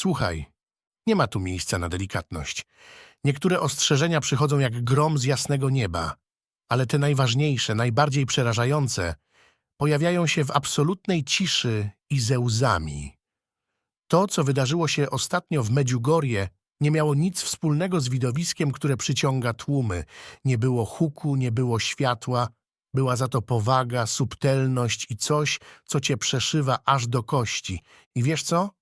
Słuchaj, nie ma tu miejsca na delikatność. Niektóre ostrzeżenia przychodzą jak grom z jasnego nieba, ale te najważniejsze, najbardziej przerażające pojawiają się w absolutnej ciszy i ze łzami. To, co wydarzyło się ostatnio w Medjugorje, nie miało nic wspólnego z widowiskiem, które przyciąga tłumy. Nie było huku, nie było światła, była za to powaga, subtelność i coś, co cię przeszywa aż do kości. I wiesz co?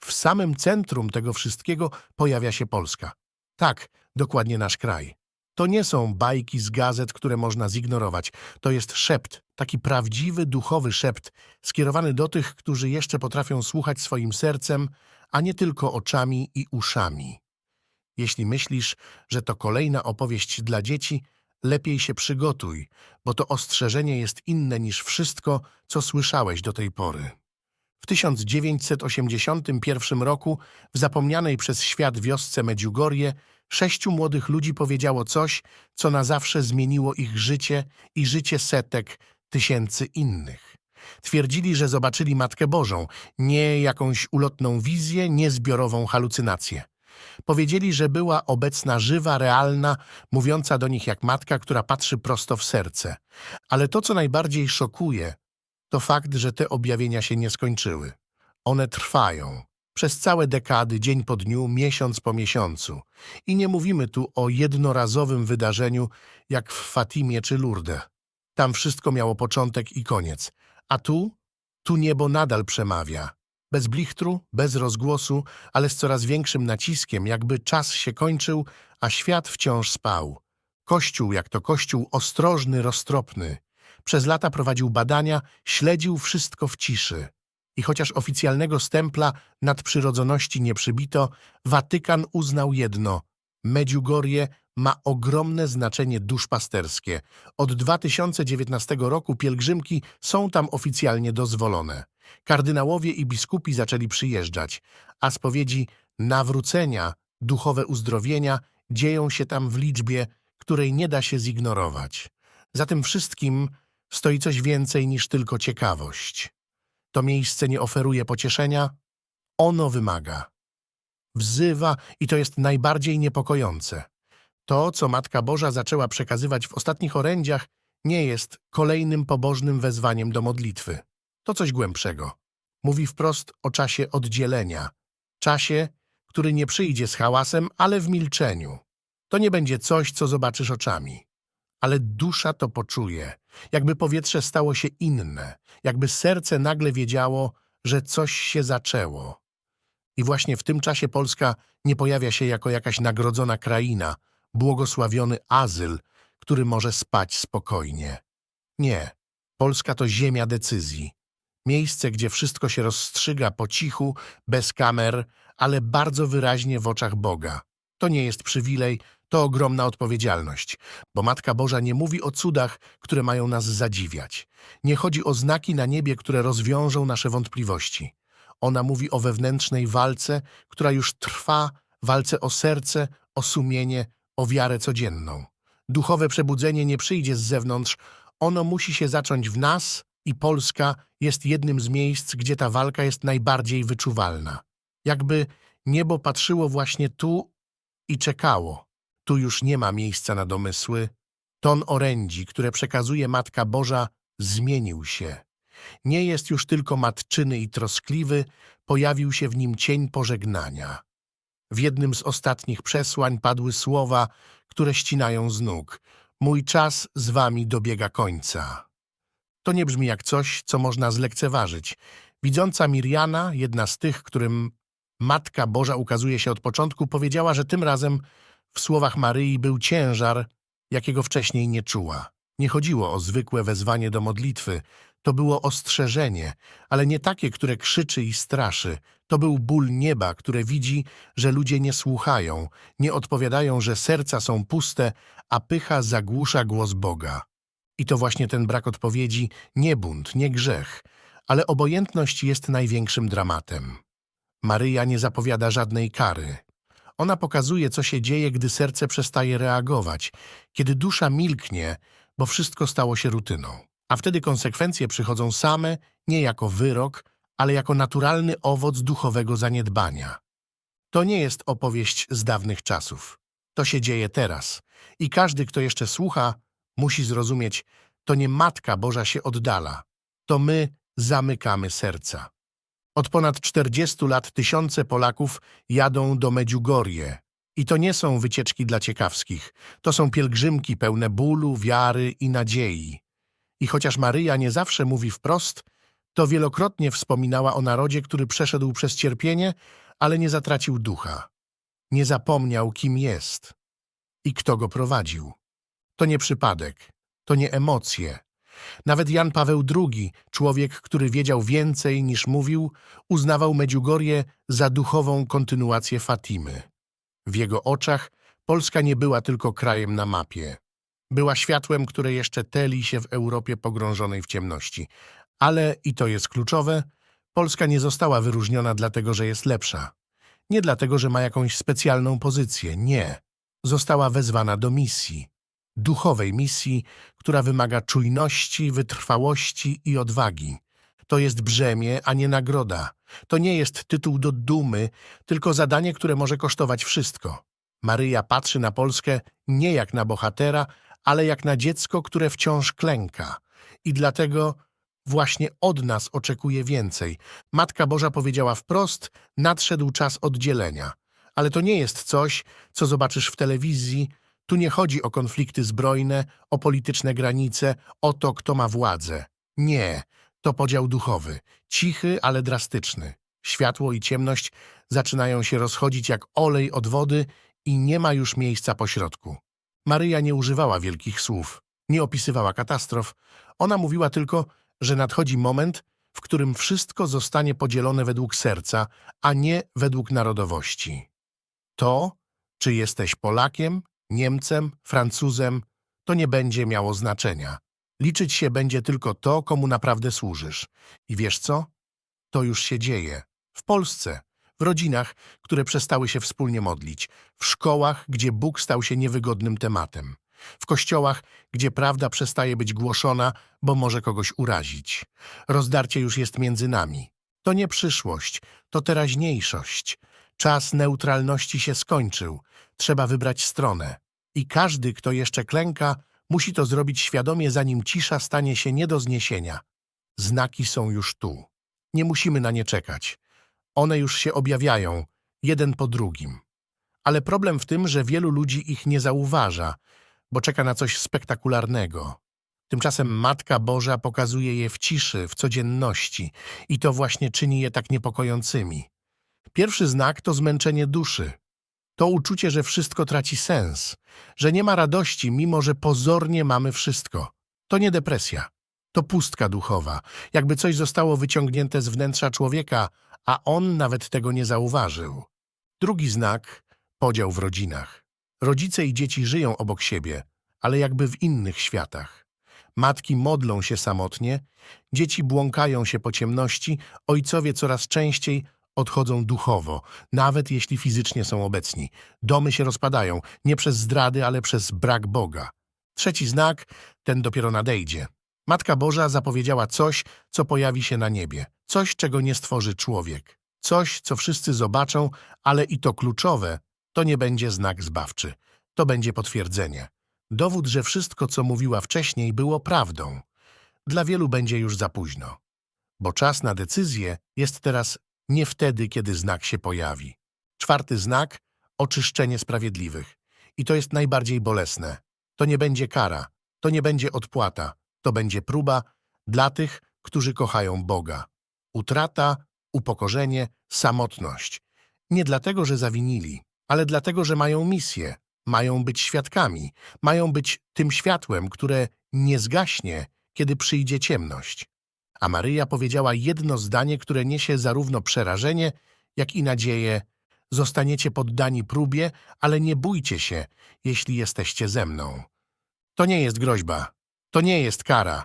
W samym centrum tego wszystkiego pojawia się Polska. Tak, dokładnie nasz kraj. To nie są bajki z gazet, które można zignorować. To jest szept, taki prawdziwy, duchowy szept, skierowany do tych, którzy jeszcze potrafią słuchać swoim sercem, a nie tylko oczami i uszami. Jeśli myślisz, że to kolejna opowieść dla dzieci, lepiej się przygotuj, bo to ostrzeżenie jest inne niż wszystko, co słyszałeś do tej pory. W 1981 roku w zapomnianej przez świat wiosce Medjugorje sześciu młodych ludzi powiedziało coś, co na zawsze zmieniło ich życie i życie setek tysięcy innych. Twierdzili, że zobaczyli Matkę Bożą, nie jakąś ulotną wizję, nie zbiorową halucynację. Powiedzieli, że była obecna żywa, realna, mówiąca do nich jak matka, która patrzy prosto w serce. Ale to, co najbardziej szokuje, to fakt, że te objawienia się nie skończyły. One trwają. Przez całe dekady, dzień po dniu, miesiąc po miesiącu. I nie mówimy tu o jednorazowym wydarzeniu, jak w Fatimie czy Lourdes. Tam wszystko miało początek i koniec. A tu? Tu niebo nadal przemawia. Bez blichtru, bez rozgłosu, ale z coraz większym naciskiem, jakby czas się kończył, a świat wciąż spał. Kościół, jak to kościół ostrożny, roztropny. Przez lata prowadził badania, śledził wszystko w ciszy. I chociaż oficjalnego stempla nadprzyrodzoności nie przybito, Watykan uznał jedno – Medjugorje ma ogromne znaczenie duszpasterskie. Od 2019 roku pielgrzymki są tam oficjalnie dozwolone. Kardynałowie i biskupi zaczęli przyjeżdżać, a spowiedzi nawrócenia, duchowe uzdrowienia dzieją się tam w liczbie, której nie da się zignorować. Za tym wszystkim stoi coś więcej niż tylko ciekawość. To miejsce nie oferuje pocieszenia, ono wymaga. Wzywa i to jest najbardziej niepokojące. To, co Matka Boża zaczęła przekazywać w ostatnich orędziach, nie jest kolejnym pobożnym wezwaniem do modlitwy. To coś głębszego. Mówi wprost o czasie oddzielenia. Czasie, który nie przyjdzie z hałasem, ale w milczeniu. To nie będzie coś, co zobaczysz oczami. Ale dusza to poczuje, jakby powietrze stało się inne, jakby serce nagle wiedziało, że coś się zaczęło. I właśnie w tym czasie Polska nie pojawia się jako jakaś nagrodzona kraina, błogosławiony azyl, który może spać spokojnie. Nie, Polska to ziemia decyzji. Miejsce, gdzie wszystko się rozstrzyga po cichu, bez kamer, ale bardzo wyraźnie w oczach Boga. To nie jest przywilej, to ogromna odpowiedzialność, bo Matka Boża nie mówi o cudach, które mają nas zadziwiać. Nie chodzi o znaki na niebie, które rozwiążą nasze wątpliwości. Ona mówi o wewnętrznej walce, która już trwa, walce o serce, o sumienie, o wiarę codzienną. Duchowe przebudzenie nie przyjdzie z zewnątrz, ono musi się zacząć w nas i Polska jest jednym z miejsc, gdzie ta walka jest najbardziej wyczuwalna. Jakby niebo patrzyło właśnie tu i czekało. Tu już nie ma miejsca na domysły. Ton orędzi, które przekazuje Matka Boża, zmienił się. Nie jest już tylko matczyny i troskliwy, pojawił się w nim cień pożegnania. W jednym z ostatnich przesłań padły słowa, które ścinają z nóg. Mój czas z wami dobiega końca. To nie brzmi jak coś, co można zlekceważyć. Widząca Mirjana, jedna z tych, którym Matka Boża ukazuje się od początku, powiedziała, że tym razem w słowach Maryi był ciężar, jakiego wcześniej nie czuła. Nie chodziło o zwykłe wezwanie do modlitwy, to było ostrzeżenie, ale nie takie, które krzyczy i straszy. To był ból nieba, które widzi, że ludzie nie słuchają, nie odpowiadają, że serca są puste, a pycha zagłusza głos Boga. I to właśnie ten brak odpowiedzi, nie bunt, nie grzech, ale obojętność jest największym dramatem. Maryja nie zapowiada żadnej kary. Ona pokazuje, co się dzieje, gdy serce przestaje reagować, kiedy dusza milknie, bo wszystko stało się rutyną. A wtedy konsekwencje przychodzą same, nie jako wyrok, ale jako naturalny owoc duchowego zaniedbania. To nie jest opowieść z dawnych czasów. To się dzieje teraz. I każdy, kto jeszcze słucha, musi zrozumieć, to nie Matka Boża się oddala. To my zamykamy serca. Od ponad 40 lat tysiące Polaków jadą do Medjugorje. I to nie są wycieczki dla ciekawskich. To są pielgrzymki pełne bólu, wiary i nadziei. I chociaż Maryja nie zawsze mówi wprost, to wielokrotnie wspominała o narodzie, który przeszedł przez cierpienie, ale nie zatracił ducha. Nie zapomniał, kim jest i kto go prowadził. To nie przypadek, to nie emocje. Nawet Jan Paweł II, człowiek, który wiedział więcej niż mówił, uznawał Medjugorje za duchową kontynuację Fatimy. W jego oczach Polska nie była tylko krajem na mapie. Była światłem, które jeszcze teli się w Europie pogrążonej w ciemności. Ale, i to jest kluczowe, Polska nie została wyróżniona dlatego, że jest lepsza. Nie dlatego, że ma jakąś specjalną pozycję, nie. Została wezwana do misji. Duchowej misji, która wymaga czujności, wytrwałości i odwagi. To jest brzemię, a nie nagroda. To nie jest tytuł do dumy, tylko zadanie, które może kosztować wszystko. Maryja patrzy na Polskę nie jak na bohatera, ale jak na dziecko, które wciąż klęka. I dlatego właśnie od nas oczekuje więcej. Matka Boża powiedziała wprost, nadszedł czas oddzielenia. Ale to nie jest coś, co zobaczysz w telewizji. Tu nie chodzi o konflikty zbrojne, o polityczne granice, o to, kto ma władzę. Nie, to podział duchowy, cichy, ale drastyczny. Światło i ciemność zaczynają się rozchodzić jak olej od wody i nie ma już miejsca pośrodku. Maryja nie używała wielkich słów, nie opisywała katastrof. Ona mówiła tylko, że nadchodzi moment, w którym wszystko zostanie podzielone według serca, a nie według narodowości. To, czy jesteś Polakiem, Niemcem, Francuzem, to nie będzie miało znaczenia. Liczyć się będzie tylko to, komu naprawdę służysz. I wiesz co? To już się dzieje. W Polsce, w rodzinach, które przestały się wspólnie modlić, w szkołach, gdzie Bóg stał się niewygodnym tematem, w kościołach, gdzie prawda przestaje być głoszona, bo może kogoś urazić. Rozdarcie już jest między nami. To nie przyszłość, to teraźniejszość. Czas neutralności się skończył. Trzeba wybrać stronę. I każdy, kto jeszcze klęka, musi to zrobić świadomie, zanim cisza stanie się nie do zniesienia. Znaki są już tu. Nie musimy na nie czekać. One już się objawiają, jeden po drugim. Ale problem w tym, że wielu ludzi ich nie zauważa, bo czeka na coś spektakularnego. Tymczasem Matka Boża pokazuje je w ciszy, w codzienności i to właśnie czyni je tak niepokojącymi. Pierwszy znak to zmęczenie duszy. To uczucie, że wszystko traci sens, że nie ma radości, mimo że pozornie mamy wszystko. To nie depresja, to pustka duchowa, jakby coś zostało wyciągnięte z wnętrza człowieka, a on nawet tego nie zauważył. Drugi znak podział w rodzinach. Rodzice i dzieci żyją obok siebie, ale jakby w innych światach. Matki modlą się samotnie, dzieci błąkają się po ciemności, ojcowie coraz częściej odchodzą duchowo, nawet jeśli fizycznie są obecni. Domy się rozpadają, nie przez zdrady, ale przez brak Boga. Trzeci znak, ten dopiero nadejdzie. Matka Boża zapowiedziała coś, co pojawi się na niebie, coś, czego nie stworzy człowiek, coś, co wszyscy zobaczą, ale i to kluczowe, to nie będzie znak zbawczy, to będzie potwierdzenie. Dowód, że wszystko, co mówiła wcześniej, było prawdą. Dla wielu będzie już za późno, bo czas na decyzję jest teraz nie wtedy, kiedy znak się pojawi. Czwarty znak oczyszczenie sprawiedliwych. I to jest najbardziej bolesne. To nie będzie kara, to nie będzie odpłata, to będzie próba dla tych, którzy kochają Boga. Utrata, upokorzenie, samotność. Nie dlatego, że zawinili, ale dlatego, że mają misję, mają być świadkami, mają być tym światłem, które nie zgaśnie, kiedy przyjdzie ciemność. A Maryja powiedziała jedno zdanie, które niesie zarówno przerażenie, jak i nadzieję. Zostaniecie poddani próbie, ale nie bójcie się, jeśli jesteście ze mną. To nie jest groźba, to nie jest kara,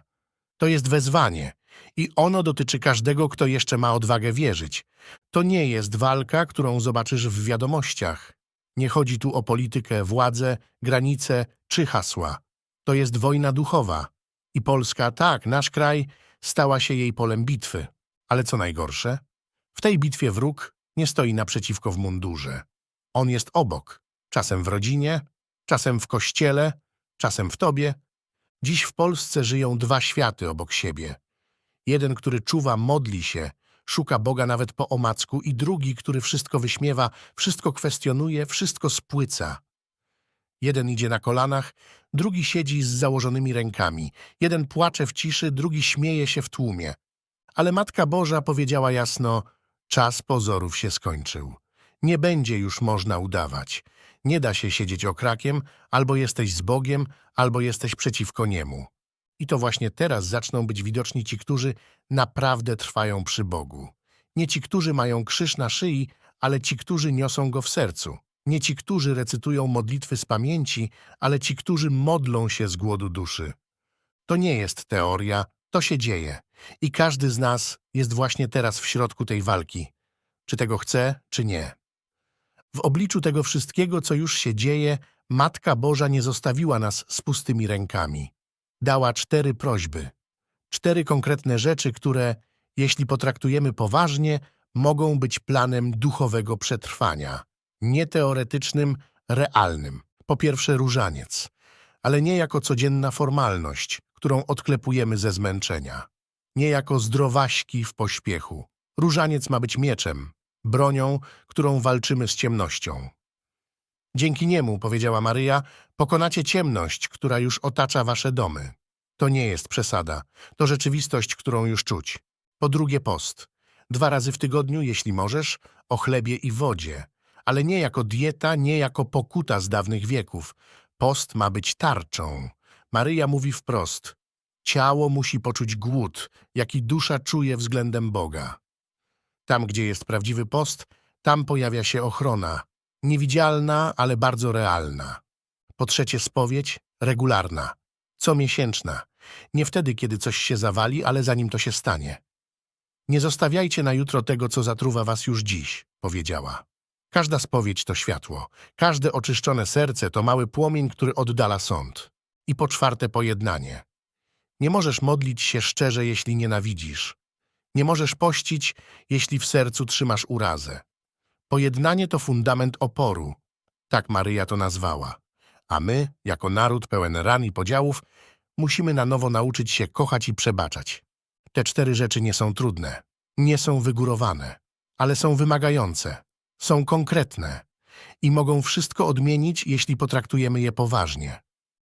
to jest wezwanie i ono dotyczy każdego, kto jeszcze ma odwagę wierzyć. To nie jest walka, którą zobaczysz w wiadomościach. Nie chodzi tu o politykę, władzę, granice czy hasła. To jest wojna duchowa. I Polska, tak, nasz kraj, stała się jej polem bitwy. Ale co najgorsze? W tej bitwie wróg Nie stoi naprzeciwko w mundurze. On jest obok. Czasem w rodzinie, czasem w kościele, czasem w tobie. Dziś w Polsce żyją dwa światy obok siebie. Jeden, który czuwa, modli się, szuka Boga nawet po omacku i drugi, który wszystko wyśmiewa, wszystko kwestionuje, wszystko spłyca. Jeden idzie na kolanach, drugi siedzi z założonymi rękami. Jeden płacze w ciszy, drugi śmieje się w tłumie. Ale Matka Boża powiedziała jasno, czas pozorów się skończył. Nie będzie już można udawać. Nie da się siedzieć okrakiem, albo jesteś z Bogiem, albo jesteś przeciwko Niemu. I to właśnie teraz zaczną być widoczni ci, którzy naprawdę trwają przy Bogu. Nie ci, którzy mają krzyż na szyi, ale ci, którzy niosą go w sercu. Nie ci, którzy recytują modlitwy z pamięci, ale ci, którzy modlą się z głodu duszy. To nie jest teoria, to się dzieje. I każdy z nas jest właśnie teraz w środku tej walki. Czy tego chce, czy nie. W obliczu tego wszystkiego, co już się dzieje, Matka Boża nie zostawiła nas z pustymi rękami. Dała cztery prośby. Cztery konkretne rzeczy, które, jeśli potraktujemy poważnie, mogą być planem duchowego przetrwania. Nie teoretycznym, realnym. Po pierwsze różaniec, ale nie jako codzienna formalność, którą odklepujemy ze zmęczenia. Nie jako zdrowaśki w pośpiechu. Różaniec ma być mieczem, bronią, którą walczymy z ciemnością. Dzięki niemu, powiedziała Maryja, pokonacie ciemność, która już otacza wasze domy. To nie jest przesada, to rzeczywistość, którą już czuć. Po drugie post. Dwa razy w tygodniu, jeśli możesz, o chlebie i wodzie. Ale nie jako dieta, nie jako pokuta z dawnych wieków. Post ma być tarczą. Maryja mówi wprost. Ciało musi poczuć głód, jaki dusza czuje względem Boga. Tam, gdzie jest prawdziwy post, tam pojawia się ochrona. Niewidzialna, ale bardzo realna. Po trzecie spowiedź, regularna. Comiesięczna. Nie wtedy, kiedy coś się zawali, ale zanim to się stanie. Nie zostawiajcie na jutro tego, co zatruwa was już dziś, powiedziała. Każda spowiedź to światło. Każde oczyszczone serce to mały płomień, który oddala sąd. I po czwarte pojednanie. Nie możesz modlić się szczerze, jeśli nienawidzisz. Nie możesz pościć, jeśli w sercu trzymasz urazę. Pojednanie to fundament oporu. Tak Maryja to nazwała. A my, jako naród pełen ran i podziałów, musimy na nowo nauczyć się kochać i przebaczać. Te cztery rzeczy nie są trudne, nie są wygórowane, ale są wymagające, są konkretne i mogą wszystko odmienić, jeśli potraktujemy je poważnie.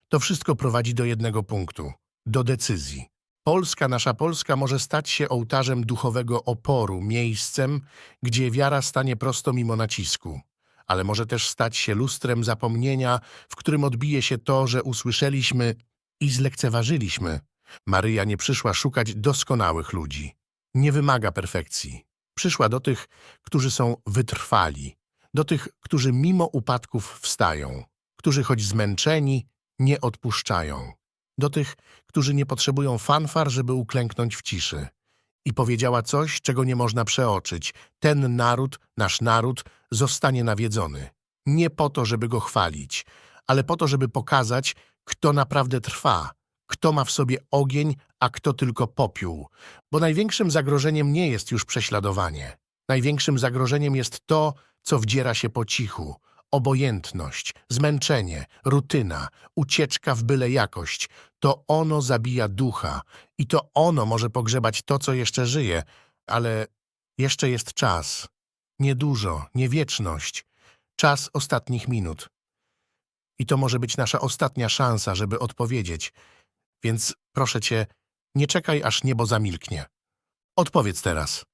To wszystko prowadzi do jednego punktu do decyzji. Polska, nasza Polska może stać się ołtarzem duchowego oporu, miejscem, gdzie wiara stanie prosto mimo nacisku. Ale może też stać się lustrem zapomnienia, w którym odbije się to, że usłyszeliśmy i zlekceważyliśmy. Maryja nie przyszła szukać doskonałych ludzi. Nie wymaga perfekcji. Przyszła do tych, którzy są wytrwali, do tych, którzy mimo upadków wstają, którzy choć zmęczeni, nie odpuszczają, do tych, którzy nie potrzebują fanfar, żeby uklęknąć w ciszy. I powiedziała coś, czego nie można przeoczyć. Ten naród, nasz naród, zostanie nawiedzony. Nie po to, żeby go chwalić, ale po to, żeby pokazać, kto naprawdę trwa, kto ma w sobie ogień, a kto tylko popiół. Bo największym zagrożeniem nie jest już prześladowanie. Największym zagrożeniem jest to, co wdziera się po cichu. Obojętność, zmęczenie, rutyna, ucieczka w byle jakość. To ono zabija ducha i to ono może pogrzebać to, co jeszcze żyje. Ale jeszcze jest czas. Niedużo, nie wieczność. Czas ostatnich minut. I to może być nasza ostatnia szansa, żeby odpowiedzieć. Więc proszę cię, nie czekaj, aż niebo zamilknie. Odpowiedz teraz.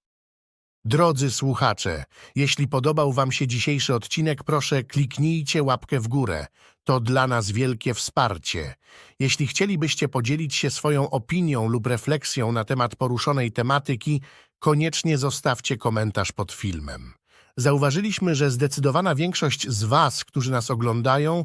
Drodzy słuchacze, jeśli podobał Wam się dzisiejszy odcinek, proszę kliknijcie łapkę w górę. To dla nas wielkie wsparcie. Jeśli chcielibyście podzielić się swoją opinią lub refleksją na temat poruszonej tematyki, koniecznie zostawcie komentarz pod filmem. Zauważyliśmy, że zdecydowana większość z Was, którzy nas oglądają,